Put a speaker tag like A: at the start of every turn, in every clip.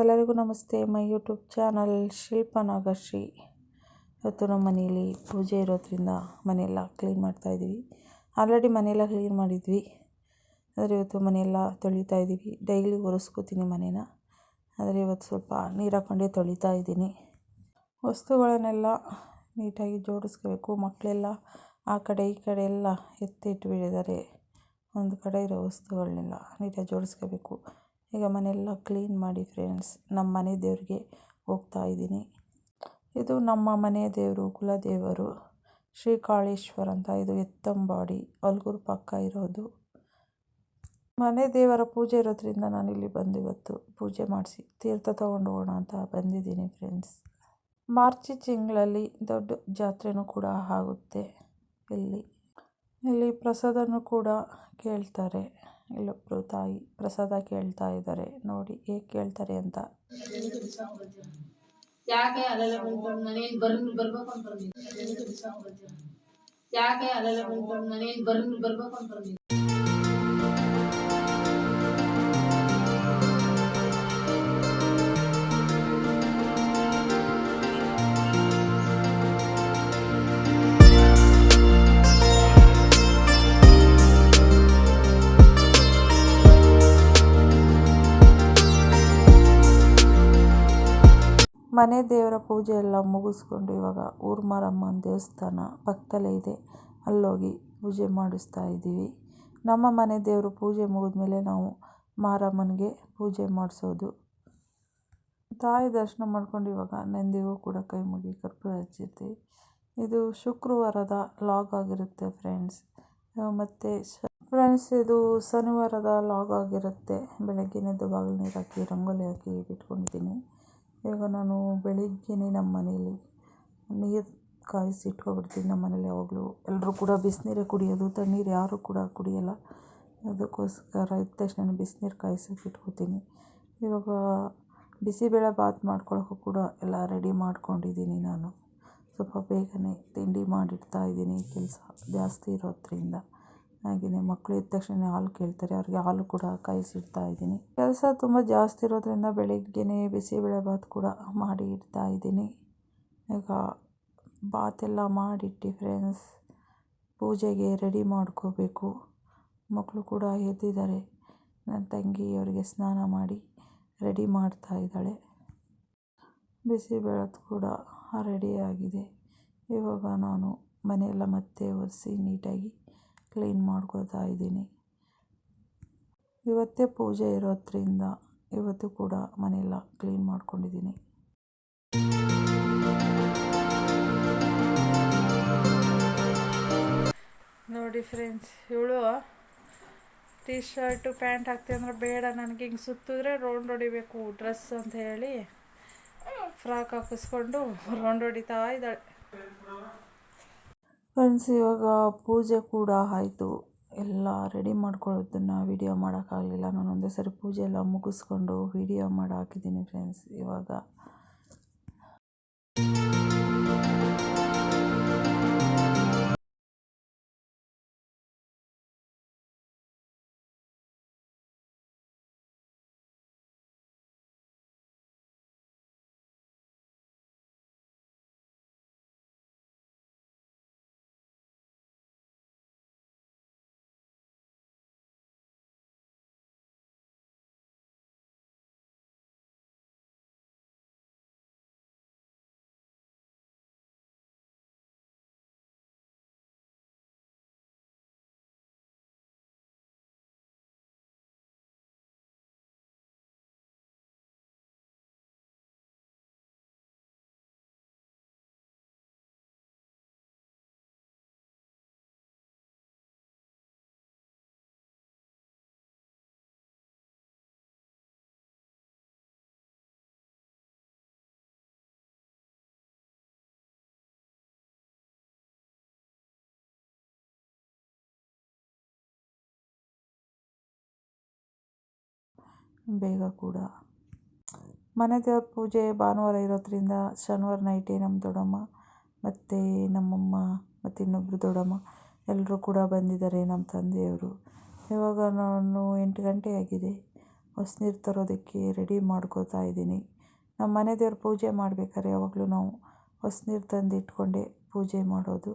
A: ಎಲ್ಲರಿಗೂ ನಮಸ್ತೆ. My YouTube channel Shilpa Nagashree. ಇವತ್ತು ನಮ್ಮ ಮನೆಯಲ್ಲಿ ಪೂಜೆ ಇರೋದ್ರಿಂದ ಮನೆಯೆಲ್ಲ ಕ್ಲೀನ್ ಮಾಡ್ತಾಯಿದ್ದೀವಿ ಆಲ್ರೆಡಿ ಮನೆಯೆಲ್ಲ ಕ್ಲೀನ್ ಮಾಡಿದ್ವಿ. ಆದರೆ ಇವತ್ತು ಮನೆಯೆಲ್ಲ ತೊಳಿತಾ ಇದ್ದೀವಿ. ಡೈಲಿ ಒರೆಸ್ಕೋತೀನಿ ಮನೇನ. ಆದರೆ ಇವತ್ತು ಸ್ವಲ್ಪ ನೀರು ಹಾಕ್ಕೊಂಡೇ ತೊಳಿತಾ ಇದ್ದೀನಿ. ವಸ್ತುಗಳನ್ನೆಲ್ಲ ನೀಟಾಗಿ ಜೋಡಿಸ್ಕೋಬೇಕು. ಮಕ್ಕಳೆಲ್ಲ ಆ ಕಡೆ ಈ ಕಡೆ ಎಲ್ಲ ಎತ್ತಿಟ್ಬಿಟ್ಟಿದ್ದಾರೆ ಒಂದು ಕಡೆ ಇರೋ ವಸ್ತುಗಳನ್ನೆಲ್ಲ ನೀಟಾಗಿ ಜೋಡಿಸ್ಕೋಬೇಕು. ಈಗ ಮನೆಯೆಲ್ಲ ಕ್ಲೀನ್ ಮಾಡಿ ಫ್ರೆಂಡ್ಸ್ ನಮ್ಮ ಮನೆ ದೇವರಿಗೆ ಹೋಗ್ತಾ ಇದ್ದೀನಿ. ಇದು ನಮ್ಮ ಮನೆ ದೇವರು, ಕುಲದೇವರು ಶ್ರೀ ಕಾಳೇಶ್ವರ ಅಂತ ಇದು ಎತ್ತಂಬಾಡಿ ಅಲ್ಗೂರು ಪಕ್ಕ ಇರೋದು. ಮನೆ ದೇವರ ಪೂಜೆ ಇರೋದ್ರಿಂದ ನಾನು ಇಲ್ಲಿ ಬಂದು ಇವತ್ತು ಪೂಜೆ ಮಾಡಿಸಿ, ತೀರ್ಥ ತೊಗೊಂಡು ಹೋಗೋಣ ಅಂತ ಬಂದಿದ್ದೀನಿ ಫ್ರೆಂಡ್ಸ್ ಮಾರ್ಚ್ ತಿಂಗಳಲ್ಲಿ ದೊಡ್ಡ ಜಾತ್ರೆನೂ ಕೂಡ ಆಗುತ್ತೆ ಇಲ್ಲಿ. ಇಲ್ಲಿ ಪ್ರಸಾದನೂ ಕೂಡ ಕೇಳ್ತಾರೆ. ಇಲ್ಲೊಬ್ಬರು ತಾಯಿ ಪ್ರಸಾದ ಕೇಳ್ತಾ ಇದ್ದಾರೆ. ನೋಡಿ, ಹೇಗೆ ಕೇಳ್ತಾರೆ ಅಂತ.
B: ಯಾಕೆ ಅಲ್ಲೆಲ್ಲ ಬಂದ್ಕೊಂಡು ನಾನೇನು ಬರ್ ಬರ್ಬೇಕು ಅಂತ ಬಂದಿದ್ದೆ ಯಾಕೆ ಅಲ್ಲೆಲ್ಲ ಬಂದ್ಕೊಂಡು ನಾನೇನು ಬರ್ ಬರ್ಬೇಕು ಅಂತ ಬಂದಿದ್ದೆ
A: ಮನೆ ದೇವರ ಪೂಜೆ ಎಲ್ಲ ಮುಗಿಸ್ಕೊಂಡು ಇವಾಗ ಊರು ಮಾರಮ್ಮನ ದೇವಸ್ಥಾನ ಪಕ್ಕದಲ್ಲೇ ಇದೆ. ಅಲ್ಲೋಗಿ ಪೂಜೆ ಮಾಡಿಸ್ತಾ ಇದ್ದೀವಿ. ನಮ್ಮ ಮನೆ ದೇವರು ಪೂಜೆ ಮುಗಿದ್ಮೇಲೆ ನಾವು ಮಾರಮ್ಮನಿಗೆ ಪೂಜೆ ಮಾಡಿಸೋದು. ತಾಯಿ ದರ್ಶನ ಮಾಡ್ಕೊಂಡು ಇವಾಗ ನಂದಿಗೂ ಕೂಡ ಕೈ ಮುಗಿ ಕರ್ಪೂರ ಹಚ್ಚಿರ್ತೀವಿ ಇದು ಶುಕ್ರವಾರದ ಲಾಗ್ ಆಗಿರುತ್ತೆ ಫ್ರೆಂಡ್ಸ್. ಮತ್ತು ಫ್ರೆಂಡ್ಸ್, ಇದು ಶನಿವಾರದ ಲಾಗ್ ಆಗಿರುತ್ತೆ. ಬೆಳಗ್ಗೆನೇ ಬಾಗಿಲು ನೀರು ಹಾಕಿ ರಂಗೋಲಿ ಹಾಕಿ ಬಿಟ್ಕೊಂಡಿದ್ದೀನಿ ಇವಾಗ ನಾನು ಬೆಳಿಗ್ಗೆನೇ ನಮ್ಮ ಮನೇಲಿ ನೀರು ಕಾಯಿಸಿ ಇಟ್ಕೊಬಿಡ್ತೀನಿ ನಮ್ಮ ಮನೇಲಿ ಯಾವಾಗಲೂ. ಎಲ್ಲರೂ ಕೂಡ ಬಿಸಿನೀರೇ ಕುಡಿಯೋದು, ತಣ್ಣೀರು ಯಾರೂ ಕೂಡ ಕುಡಿಯೋಲ್ಲ. ಅದಕ್ಕೋಸ್ಕರ ಎದ್ದ ತಕ್ಷಣ ಬಿಸಿನೀರು ಕಾಯ್ಸೋಕೆ ಇಟ್ಕೊತೀನಿ. ಇವಾಗ ಬಿಸಿಬೇಳೆ ಬಾತ್ ಮಾಡ್ಕೊಳ್ಳೋಕ್ಕೂ ಕೂಡ ಎಲ್ಲ ರೆಡಿ ಮಾಡ್ಕೊಂಡಿದ್ದೀನಿ ನಾನು. ಸ್ವಲ್ಪ ಬೇಗನೆ ತಿಂಡಿ ಮಾಡಿಡ್ತಾ ಇದ್ದೀನಿ. ಕೆಲಸ ಜಾಸ್ತಿ ಇರೋದ್ರಿಂದ. ಹಾಗೆಯೇ ಮಕ್ಕಳು ಎದ್ದ ತಕ್ಷಣ ಹಾಲು ಕೇಳ್ತಾರೆ. ಅವ್ರಿಗೆ ಹಾಲು ಕೂಡ ಕಾಯಿಸಿಡ್ತಾ ಇದ್ದೀನಿ. ಕೆಲಸ ತುಂಬ ಜಾಸ್ತಿ ಇರೋದ್ರಿಂದ ಬೆಳಿಗ್ಗೆನೇ ಬಿಸಿಬೇಳೆ ಬಾತ್ ಕೂಡ ಮಾಡಿ ಇಡ್ತಾ ಇದ್ದೀನಿ. ಈಗ ಬಾತೆಲ್ಲ ಮಾಡಿಟ್ಟು ಫ್ರೆಂಡ್ಸ್ ಪೂಜೆಗೆ ರೆಡಿ ಮಾಡ್ಕೋಬೇಕು. ಮಕ್ಕಳು ಕೂಡ ಎದ್ದಿದ್ದಾರೆ. ನನ್ನ ತಂಗಿ ಅವರಿಗೆ ಸ್ನಾನ ಮಾಡಿ ರೆಡಿ ಮಾಡ್ತಾ ಇದ್ದಾಳೆ. ಬಿಸಿಬೇಳೆದು ಕೂಡ ರೆಡಿಯಾಗಿದೆ ಇವಾಗ ನಾನು ಮನೆಯೆಲ್ಲ ಮತ್ತೆ ಒರೆಸಿ ನೀಟಾಗಿ ಕ್ಲೀನ್ ಮಾಡ್ಕೋತಾ ಇದ್ದೀನಿ. ಇವತ್ತೇ ಪೂಜೆ ಇರೋದ್ರಿಂದ ಇವತ್ತು ಕೂಡ ಮನೆಯೆಲ್ಲ ಕ್ಲೀನ್ ಮಾಡ್ಕೊಂಡಿದ್ದೀನಿ. ನೋಡಿ ಫ್ರೆಂಡ್ಸ್, ಇವಳು ಟೀ ಶರ್ಟು ಪ್ಯಾಂಟ್ ಹಾಕ್ತೀವಿ ಅಂದರೆ ಬೇಡ, ನನಗೆ ಹಿಂಗೆ ಸುತ್ತಿದ್ರೆ ರೌಂಡ್ ಹೊಡಿಬೇಕು, ಡ್ರೆಸ್ ಅಂತ ಹೇಳಿ, ಫ್ರಾಕ್ ಹಾಕಿಸ್ಕೊಂಡು ರೌಂಡ್ ಹೊಡಿತಾ ಇದ್ದಾಳೆ. ಫ್ರೆಂಡ್ಸ್, ಇವಾಗ ಪೂಜೆ ಕೂಡ ಆಯಿತು. ಎಲ್ಲ ರೆಡಿ ಮಾಡ್ಕೊಳ್ಳೋದನ್ನು ವಿಡಿಯೋ ಮಾಡೋಕ್ಕಾಗಲಿಲ್ಲ. ನಾನು ಒಂದೇ ಸರಿ ಪೂಜೆ ಎಲ್ಲ ಮುಗಿಸ್ಕೊಂಡು ವಿಡಿಯೋ ಮಾಡಾಕಿದ್ದೀನಿ ಫ್ರೆಂಡ್ಸ್ ಇವಾಗ. ಬೇಗ ಕೂಡ. ಮನೆ ದೇವ್ರ ಪೂಜೆ ಭಾನುವಾರ ಇರೋದ್ರಿಂದ ಶನಿವಾರ ನೈಟೇ ನಮ್ಮ ದೊಡ್ಡಮ್ಮ ಮತ್ತು ನಮ್ಮಮ್ಮ ಮತ್ತು ಇನ್ನೊಬ್ಬರು ದೊಡ್ಡಮ್ಮ ಎಲ್ಲರೂ ಕೂಡ ಬಂದಿದ್ದಾರೆ ನಮ್ಮ ತಂದೆಯವರು. ಇವಾಗ ನಾನು ಎಂಟು ಗಂಟೆ ಆಗಿದೆ. ಹೊಸ್ನೀರು ತರೋದಕ್ಕೆ ರೆಡಿ ಮಾಡ್ಕೋತಾ ಇದ್ದೀನಿ. ನಮ್ಮ ಮನೆ ದೇವ್ರ ಪೂಜೆ ಮಾಡ್ಬೇಕಾದ್ರೆ ಯಾವಾಗಲೂ ನಾವು ಹೊಸ್ನೀರು ತಂದು ಇಟ್ಕೊಂಡೆ ಪೂಜೆ ಮಾಡೋದು.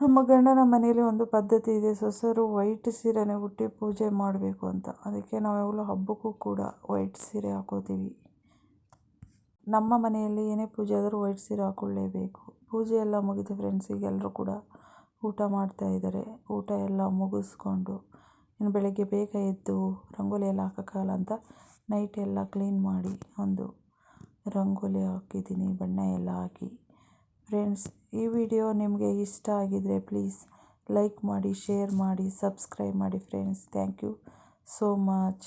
A: ನಮ್ಮ ಗಂಡನ ಮನೆಯಲ್ಲಿ ಒಂದು ಪದ್ಧತಿ ಇದೆ, ಸೊಸರು ವೈಟ್ ಸೀರೆನೇ ಹುಟ್ಟಿ ಪೂಜೆ ಮಾಡಬೇಕು ಅಂತ. ಅದಕ್ಕೆ ನಾವು ಯಾವಾಗಲೂ ಹಬ್ಬಕ್ಕೂ ಕೂಡ ವೈಟ್ ಸೀರೆ ಹಾಕೋತೀವಿ. ನಮ್ಮ ಮನೆಯಲ್ಲಿ ಏನೇ ಪೂಜೆ ಆದರೂ ವೈಟ್ ಸೀರೆ ಹಾಕೊಳ್ಳೇಬೇಕು. ಪೂಜೆ ಎಲ್ಲ ಮುಗಿದು ಫ್ರೆಂಡ್ಸಿಗೆ ಎಲ್ಲರೂ ಕೂಡ ಊಟ ಮಾಡ್ತಾ ಇದ್ದಾರೆ. ಊಟ ಎಲ್ಲ ಮುಗಿಸ್ಕೊಂಡು ಇನ್ನು ಬೆಳಗ್ಗೆ ಬೇಗ ಎದ್ದು, ರಂಗೋಲಿ ಎಲ್ಲ ಹಾಕೋಕ್ಕಾಗಲ್ಲ ಅಂತ ನೈಟ್ ಎಲ್ಲ ಕ್ಲೀನ್ ಮಾಡಿ ಒಂದು ರಂಗೋಲಿ ಹಾಕಿದ್ದೀನಿ, ಬಣ್ಣ ಎಲ್ಲ ಹಾಕಿ. ಫ್ರೆಂಡ್ಸ್ ಈ ವಿಡಿಯೋ ನಿಮಗೆ ಇಷ್ಟ ಆಗಿದರೆ ಪ್ಲೀಸ್ ಲೈಕ್ ಮಾಡಿ ಶೇರ್ ಮಾಡಿ ಸಬ್ಸ್ಕ್ರೈಬ್ ಮಾಡಿ friends thank you so much